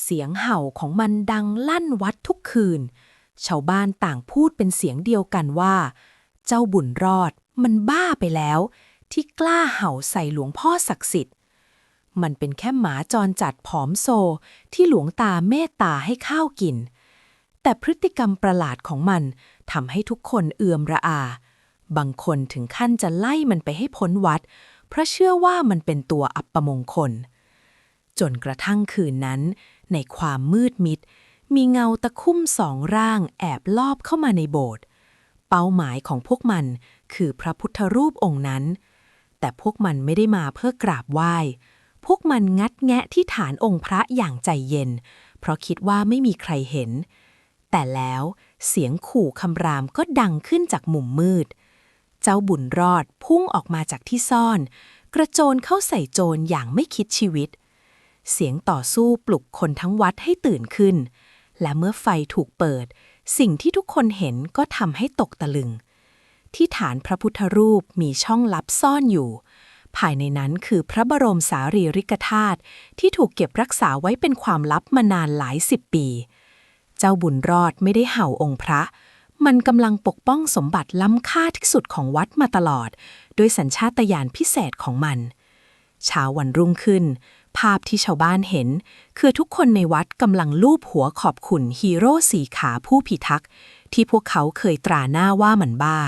เสียงเห่าของมันดังลั่นวัดทุกคืน ชาวบ้านต่างพูดเป็นเสียงเดียวกันว่า เจ้าบุญรอดมันบ้าไปแล้ว ที่กล้าเห่าใส่หลวงพ่อศักดิ์สิทธิ์ มันเป็นแค่หมาจรจัดผอมโซที่หลวงตาเมตตาให้ข้าวกิน แต่พฤติกรรมประหลาดของมันทำให้ทุกคนเอือมระอา บางคนถึงขั้นจะไล่มันไปให้พ้นวัด เพราะเชื่อว่ามันเป็นตัวอัปมงคล จนกระทั่งคืนนั้น ในความมืดมิด มีเงาตะคุ่มสองร่างแอบลอบเข้ามาในโบสถ์เป้าหมายของพวกมันคือพระพุทธรูปองค์นั้น แต่พวกมันไม่ได้มาเพื่อกราบไหว้ พวกมันงัดแงะที่ฐานองค์พระอย่างใจเย็น เพราะคิดว่าไม่มีใครเห็น แต่แล้วเสียงขู่คำรามก็ดังขึ้นจากมุมมืด เจ้าบุญรอดพุ่งออกมาจากที่ซ่อน กระโจนเข้าใส่โจรอย่างไม่คิดชีวิต เสียงต่อสู้ปลุกคนทั้งวัดให้ตื่นขึ้น และเมื่อไฟถูกเปิด สิ่งที่ทุกคนเห็นก็ทำให้ตกตะลึง ที่ฐานพระพุทธรูปมีช่องลับซ่อนอยู่ ภายในนั้นคือพระบรมสารีริกธาตุที่ถูกเก็บรักษาไว้เป็นความลับมานานหลายสิบปี เจ้าบุญรอดไม่ได้เห่าองค์พระ มันกำลังปกป้องสมบัติล้ำค่าที่สุดของวัดมาตลอด ด้วยสัญชาตญาณพิเศษของมัน เช้าวันรุ่งขึ้น ภาพที่ชาวบ้านเห็น คือทุกคนในวัดกำลังลูบหัวขอบคุณฮีโร่สีขาผู้พิทักษ์ที่พวกเขาเคยตราหน้าว่ามันบ้า